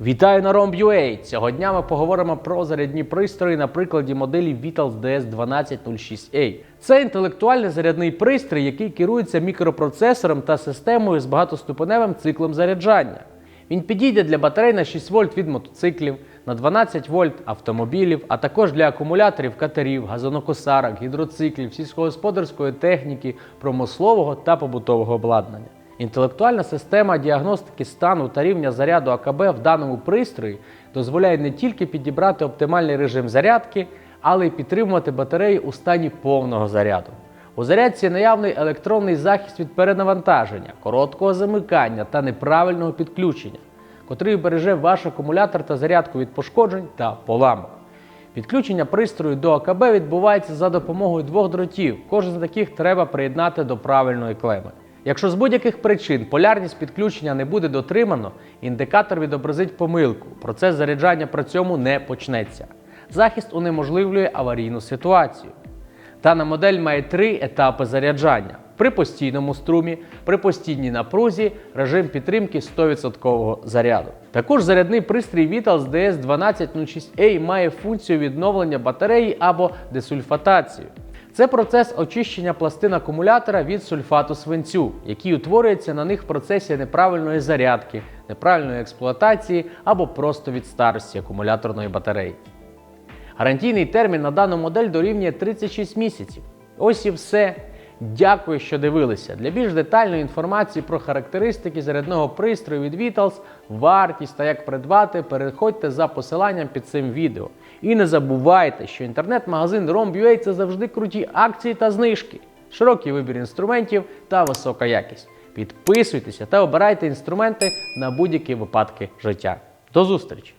Вітаю на Romb.ua! Цього дня ми поговоримо про зарядні пристрої на прикладі моделі Vitals DS1206A. Це інтелектуальний зарядний пристрій, який керується мікропроцесором та системою з багатоступеневим циклом заряджання. Він підійде для батарей на 6 вольт від мотоциклів, на 12 вольт автомобілів, а також для акумуляторів, катерів, газонокосарок, гідроциклів, сільськогосподарської техніки, промислового та побутового обладнання. Інтелектуальна система діагностики стану та рівня заряду АКБ в даному пристрої дозволяє не тільки підібрати оптимальний режим зарядки, але й підтримувати батареї у стані повного заряду. У зарядці наявний електронний захист від перенавантаження, короткого замикання та неправильного підключення, котрий береже ваш акумулятор та зарядку від пошкоджень та поламок. Підключення пристрою до АКБ відбувається за допомогою двох дротів. Кожен з таких треба приєднати до правильної клеми. Якщо з будь-яких причин полярність підключення не буде дотримано, індикатор відобразить помилку. Процес заряджання при цьому не почнеться. Захист унеможливлює аварійну ситуацію. Дана модель має три етапи заряджання: при постійному струмі, при постійній напрузі, режим підтримки 100% заряду. Також зарядний пристрій Vitals DS1206A має функцію відновлення батареї або десульфатацію. Це процес очищення пластин акумулятора від сульфату свинцю, який утворюється на них в процесі неправильної зарядки, неправильної експлуатації або просто від старості акумуляторної батареї. Гарантійний термін на дану модель дорівнює 36 місяців. Ось і все. Дякую, що дивилися. Для більш детальної інформації про характеристики зарядного пристрою від Vitals, вартість та як придбати, переходьте за посиланням під цим відео. І не забувайте, що інтернет-магазин Romb.ua – це завжди круті акції та знижки, широкий вибір інструментів та висока якість. Підписуйтеся та обирайте інструменти на будь-які випадки життя. До зустрічі!